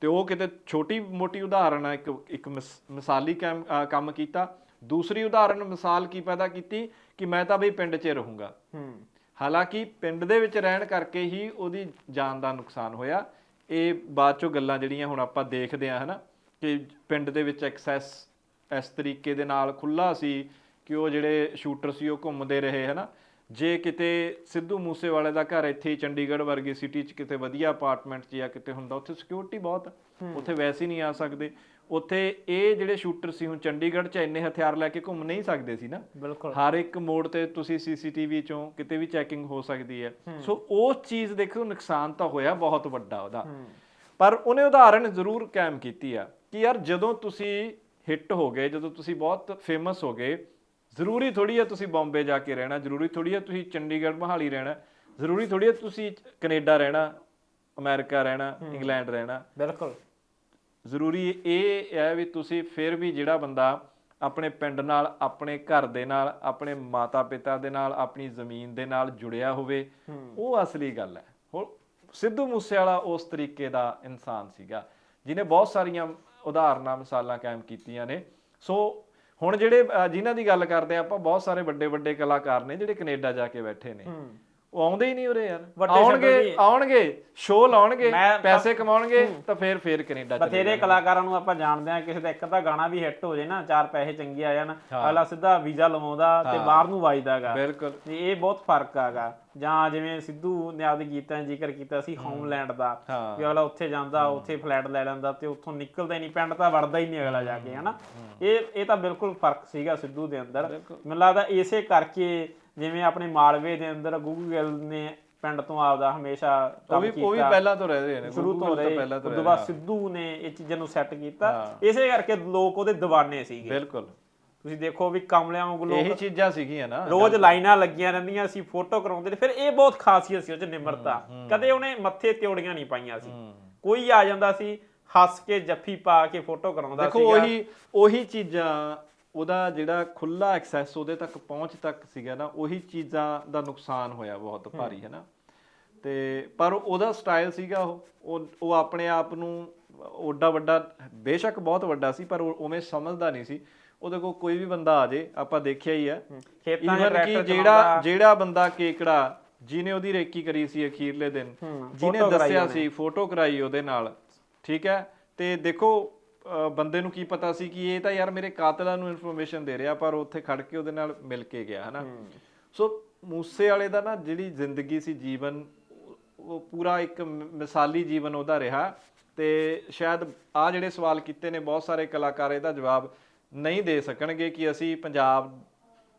ਤੇ ਉਹ ਕਿਤੇ ਛੋਟੀ ਮੋਟੀ ਉਦਾਹਰਣ ਆ ਇੱਕ ਇੱਕ ਮਿਸ- ਮਿਸਾਲੀ ਕੰਮ ਕੀਤਾ। ਦੂਸਰੀ ਉਦਾਹਰਣ ਮਿਸਾਲ ਕੀ ਪੈਦਾ ਕੀਤੀ ਕਿ ਮੈਂ ਤਾਂ ਬਈ ਪਿੰਡ 'ਚ ਰਹੂੰਗਾ। ਹਾਲਾਂਕਿ ਪਿੰਡ ਦੇ ਵਿੱਚ ਰਹਿਣ ਕਰਕੇ ਹੀ ਉਹਦੀ ਜਾਨ ਦਾ ਨੁਕਸਾਨ ਹੋਇਆ। ਇਹ ਬਾਅਦ ਚੋਂ ਗੱਲਾਂ ਜਿਹੜੀਆਂ ਹੁਣ ਆਪਾਂ ਦੇਖਦੇ ਆ ਹਨਾ ਕਿ ਪਿੰਡ ਦੇ ਵਿੱਚ ਐਕਸੈਸ ਇਸ ਤਰੀਕੇ ਦੇ ਨਾਲ ਖੁੱਲਾ ਸੀ ਕਿ ਉਹ ਜਿਹੜੇ ਸ਼ੂਟਰ ਸੀ ਉਹ ਘੁੰਮਦੇ ਰਹੇ ਹਨਾ। ਜੇ ਕਿਤੇ ਸਿੱਧੂ ਮੂਸੇਵਾਲੇ ਦਾ ਘਰ ਇੱਥੇ ਚੰਡੀਗੜ੍ਹ ਵਰਗੀ ਸਿਟੀ 'ਚ ਕਿਤੇ ਵਧੀਆ ਅਪਾਰਟਮੈਂਟ 'ਚ ਜਾਂ ਕਿਤੇ ਹੁੰਦਾ ਉੱਥੇ ਸਿਕਿਉਰਿਟੀ ਬਹੁਤ। ਉੱਥੇ ਵੈਸੇ ਨਹੀਂ ਆ ਸਕਦੇ। ਉੱਥੇ ਇਹ ਜਿਹੜੇ ਸ਼ੂਟਰ ਸੀ ਹੁਣ ਚੰਡੀਗੜ੍ਹ 'ਚ ਇੰਨੇ ਹਥਿਆਰ ਲੈ ਕੇ ਘੁੰਮ ਨਹੀਂ ਸਕਦੇ ਸੀ ਨਾ। ਹਰ ਇੱਕ ਮੋੜ ਤੇ ਤੁਸੀਂ ਸੀਸੀਟੀਵੀ ਚੋਂ ਕਿਤੇ ਵੀ ਚੈਕਿੰਗ ਹੋ ਸਕਦੀ ਹੈ। ਸੋ ਉਹ ਚੀਜ਼ ਦੇਖੋ ਨੁਕਸਾਨ ਤਾਂ ਹੋਇਆ ਬਹੁਤ ਵੱਡਾ ਉਹਦਾ। ਪਰ ਉਹਨੇ ਉਦਾਹਰਣ ਜ਼ਰੂਰ ਕਾਇਮ ਕੀਤੀ ਆ ਕਿ ਯਾਰ ਜਦੋਂ ਤੁਸੀਂ ਹਿੱਟ ਹੋ ਗਏ ਜਦੋਂ ਤੁਸੀਂ ਬਹੁਤ ਫੇਮਸ ਹੋ ਗਏ ਜ਼ਰੂਰੀ ਥੋੜੀ ਆ ਤੁਸੀਂ ਬੰਬੇ ਜਾ ਕੇ ਰਹਿਣਾ ਜ਼ਰੂਰੀ ਥੋੜੀ ਆ ਤੁਸੀਂ ਚੰਡੀਗੜ੍ਹ ਮਹਾਲੀ ਰਹਿਣਾ ਜ਼ਰੂਰੀ ਥੋੜੀ ਹੈ ਤੁਸੀਂ ਕੈਨੇਡਾ ਰਹਿਣਾ ਅਮਰੀਕਾ ਰਹਿਣਾ ਇੰਗਲੈਂਡ ਰਹਿਣਾ। ਬਿਲਕੁਲ। ਜ਼ਰੂਰੀ ਇਹ ਹੈ ਵੀ ਤੁਸੀਂ ਫਿਰ ਵੀ ਜਿਹੜਾ ਬੰਦਾ ਆਪਣੇ ਪਿੰਡ ਨਾਲ ਆਪਣੇ ਘਰ ਦੇ ਨਾਲ ਆਪਣੇ ਮਾਤਾ ਪਿਤਾ ਦੇ ਨਾਲ ਆਪਣੀ ਜ਼ਮੀਨ ਦੇ ਨਾਲ ਜੁੜਿਆ ਹੋਵੇ ਉਹ ਅਸਲੀ ਗੱਲ ਹੈ। ਹੁਣ ਸਿੱਧੂ ਮੂਸੇਵਾਲਾ ਉਸ ਤਰੀਕੇ ਦਾ ਇਨਸਾਨ ਸੀਗਾ ਜਿਨੇ ਬਹੁਤ ਸਾਰੀਆਂ ਉਦਾਹਰਨਾਂ ਮਿਸਾਲਾਂ ਕਾਇਮ ਕੀਤੀਆਂ ਨੇ। ਸੋ ਹੁਣ ਜਿਹੜੇ ਅ, ਜਿਨ੍ਹਾਂ ਦੀ ਗੱਲ ਕਰਦੇ ਆ ਆਪਾਂ ਬਹੁਤ ਸਾਰੇ ਵੱਡੇ ਵੱਡੇ ਕਲਾਕਾਰ ਨੇ ਜਿਹੜੇ ਕੈਨੇਡਾ ਜਾ ਕੇ ਬੈਠੇ ਨੇ। ਉਹ ਆਉਂਦੇ ਹੀ ਨਹੀਂ ਉਰੇ ਯਾਰ। ਵੱਡੇ ਆਉਣਗੇ ਆਉਣਗੇ ਸ਼ੋਅ ਲਾਉਣਗੇ ਪੈਸੇ ਕਮਾਉਣਗੇ ਤਾਂ ਫਿਰ ਫਿਰ ਕੈਨੇਡਾ ਚਲੇ ਬਥੇਰੇ ਕਲਾਕਾਰਾਂ ਨੂੰ ਆਪਾਂ ਜਾਣਦੇ ਆ ਕਿਸੇ ਦਾ ਇੱਕ ਤਾਂ ਗਾਣਾ ਵੀ ਹਿੱਟ ਹੋ ਜੇ ਨਾ ਚਾਰ ਪੈਸੇ ਚੰਗੇ ਆ ਜਾਣ ਅਗਲਾ ਸਿੱਧਾ ਵੀਜ਼ਾ ਲਵਾਉਂਦਾ ਤੇ ਬਾਹਰ ਨੂੰ ਵਜਦਾਗਾ ਬਿਲਕੁਲ। ਇਹ ਬਹੁਤ ਫ਼ਰਕ ਆਗਾ। ਜਾਂ ਜਿਵੇਂ ਸਿੱਧੂ ਨੇ ਆਪਦੇ ਗੀਤਾਂ ਜ਼ਿਕਰ ਕੀਤਾ ਸੀ ਹੋਮਲੈਂਡ ਦਾ। ਵੀ ਅਗਲਾ ਉੱਥੇ ਜਾਂਦਾ ਉੱਥੇ ਫਲੈਟ ਲੈ ਲੈਂਦਾ ਤੇ ਉੱਥੋਂ ਨਿਕਲਦਾ ਹੀ ਨਹੀਂ ਪਿੰਡ ਤਾਂ ਵੜਦਾ ਹੀ ਨਹੀਂ ਅਗਲਾ ਜਾ ਕੇ ਹਨਾ। ਇਹ ਇਹ ਤਾਂ ਬਿਲਕੁਲ ਫ਼ਰਕ ਸੀਗਾ ਸਿੱਧੂ ਦੇ ਅੰਦਰ। ਮੈਨੂੰ ਲੱਗਦਾ ਇਸੇ ਕਰਕੇ ਜਿਵੇਂ ਆਪਣੇ ਮਾਲਵੇ ਦੇ ਅੰਦਰ ਗੁੱਗੂ ਗਿੱਲ ਨੇ ਪਿੰਡ ਤੋਂ ਆਪਦਾ ਹਮੇਸ਼ਾ ਕੰਮ ਵੀ ਉਹ ਵੀ ਕੀਤਾ। ਪਹਿਲਾਂ ਤੋਂ ਰਹੇ ਨੇ। ਸ਼ੁਰੂ ਤੋਂ ਰਹੇ। ਉਸ ਤੋਂ ਬਾਅਦ ਸਿੱਧੂ ਨੇ ਇਹ ਚੀਜ਼ਾਂ ਨੂੰ ਸੈੱਟ ਕੀਤਾ। ਇਸੇ ਕਰਕੇ ਲੋਕ ਉਹਦੇ دیਵਾਨੇ ਸੀਗੇ। ਬਿਲਕੁਲ। ਤੁਸੀਂ ਦੇਖੋ ਵੀ ਕਮਲਿਆਂ ਵਾਂਗੂ ਲੋਕ ਇਹੀ ਚੀਜ਼ਾਂ ਸੀਗੀਆਂ ਨਾ। ਰੋਜ਼ ਲਾਈਨਾਂ ਲੱਗੀਆਂ ਰਹਿੰਦੀਆਂ ਸੀ ਫੋਟੋ ਕਰਾਉਂਦੇ ਨੇ। ਫਿਰ ਇਹ ਬਹੁਤ ਖਾਸੀਅਤ ਸੀ ਉਹ ਚ ਨਿਮਰਤਾ। ਕਦੇ ਉਹਨੇ ਮੱਥੇ ਤਿਉੜੀਆਂ ਨਹੀਂ ਪਾਈਆਂ ਸੀ। ਕੋਈ ਆ ਜਾਂਦਾ ਸੀ ਹੱਸ ਕੇ ਜੱਫੀ ਪਾ ਕੇ ਫੋਟੋ ਕਰਾਉਂਦਾ ਦੇਖੋ ਸੀਗਾ। ਉਹੀ ਉਹੀ ਚੀਜ਼ਾਂ ਉਹਦਾ ਜਿਹੜਾ ਖੁੱਲਾ ਐਕਸੈਸ ਉਹਦੇ ਤੱਕ ਪਹੁੰਚ ਤੱਕ ਸੀਗਾ ਨਾ ਉਹੀ ਚੀਜ਼ਾਂ ਦਾ ਨੁਕਸਾਨ ਹੋਇਆ ਬਹੁਤ ਭਾਰੀ ਹੈ ਨਾ ਤੇ ਪਰ ਉਹਦਾ ਸਟਾਈਲ ਸੀਗਾ ਉਹ ਉਹ ਆਪਣੇ ਆਪ ਨੂੰ ਓਡਾ ਵੱਡਾ ਬੇਸ਼ੱਕ ਬਹੁਤ ਵੱਡਾ ਸੀ ਪਰ ਉਵੇਂ ਸਮਝਦਾ ਨਹੀਂ ਸੀ ਉਹਦੇ ਕੋਲ ਕੋਈ ਵੀ ਬੰਦਾ ਆ ਜੇ ਆਪਾਂ ਦੇਖਿਆ ਹੀ ਆ ਖੇਤਾਂ ਕਿ ਟਰੈਕਟਰ ਜਿਹੜਾ। ਜਿਹੜਾ ਬੰਦਾ ਕੇਕੜਾ ਜਿਹਨੇ ਉਹਦੀ ਰੇਕੀ ਕਰੀ ਸੀ ਅਖੀਰਲੇ ਦਿਨ ਹੂੰ, ਜਿਹਨੇ ਦੱਸਿਆ। ਸੀ ਫੋਟੋ ਕਰਾਈ ਉਹਦੇ ਨਾਲ ਠੀਕ ਹੈ ਤੇ ਦੇਖੋ ਬੰਦੇ ਨੂੰ ਕੀ ਪਤਾ ਸੀ ਕਿ ਇਹ ਤਾਂ ਯਾਰ ਮੇਰੇ ਕਾਤਲਾਂ ਨੂੰ ਇਨਫੋਰਮੇਸ਼ਨ ਦੇ ਰਿਹਾ ਪਰ ਉੱਥੇ ਖੜ ਕੇ ਉਹਦੇ ਨਾਲ ਮਿਲ ਕੇ ਗਿਆ ਹਨਾ? ਸੋ ਮੂਸੇ ਵਾਲੇ ਦਾ ਨਾ ਜਿਹੜੀ ਜ਼ਿੰਦਗੀ ਸੀ ਜੀਵਨ ਉਹ- ਪੂਰਾ ਇੱਕ ਮਿਸਾਲੀ ਜੀਵਨ ਉਹਦਾ ਰਿਹਾ ਤੇ ਸ਼ਾਇਦ ਆ ਜਿਹੜੇ ਸਵਾਲ ਕੀਤੇ ਨੇ ਬਹੁਤ ਸਾਰੇ ਕਲਾਕਾਰ ਇਹਦਾ ਜਵਾਬ ਨਹੀਂ ਦੇ ਸਕਣਗੇ ਕਿ ਅਸੀਂ ਪੰਜਾਬ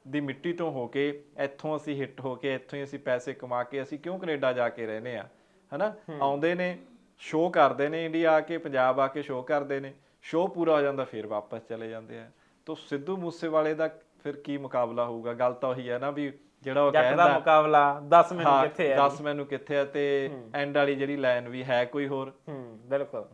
ਦੀ ਮਿੱਟੀ ਤੋਂ ਹੋ ਕੇ ਇੱਥੋਂ ਅਸੀਂ ਹਿੱਟ ਹੋ ਕੇ ਇੱਥੋਂ ਹੀ ਅਸੀਂ ਪੈਸੇ ਕਮਾ ਕੇ ਅਸੀਂ ਕਿਉਂ ਕੈਨੇਡਾ ਜਾ ਕੇ ਰਹਨੇ ਆ ਹਨਾ? ਆਉਂਦੇ ਨੇ ਸ਼ੋਅ ਕਰਦੇ ਨੇ ਇੰਡੀਆ ਆ ਕੇ ਪੰਜਾਬ ਆ ਕੇ ਸ਼ੋਅ ਕਰਦੇ ਨੇ। ਸ਼ੋਅ ਪੂਰਾ ਹੋ ਜਾਂਦਾ ਫਿਰ ਵਾਪਸ ਚਲੇ ਜਾਂਦੇ ਆ। ਤੋਂ ਸਿੱਧੂ ਮੂਸੇਵਾਲੇ ਦਾ ਫਿਰ ਕੀ ਮੁਕਾਬਲਾ ਹੋਊਗਾ? ਗੱਲ ਤਾਂ ਉਹੀ ਹੈ ਨਾ ਵੀ ਜਿਹੜਾ ਉਹ ਜੱਟ ਦਾ ਕਹਿੰਦਾ ਮੁਕਾਬਲਾ 10 ਮੈਨੂੰ ਹਾਂ ਕਿੱਥੇ ਹੈ ਦੱਸ ਮੈਨੂੰ ਕਿੱਥੇ ਆ ਤੇ ਐਂਡ ਵਾਲੀ ਜਿਹੜੀ ਲਾਈਨ ਵੀ ਹੈ ਕੋਈ ਹੋਰ। ਹੂੰ ਬਿਲਕੁਲ।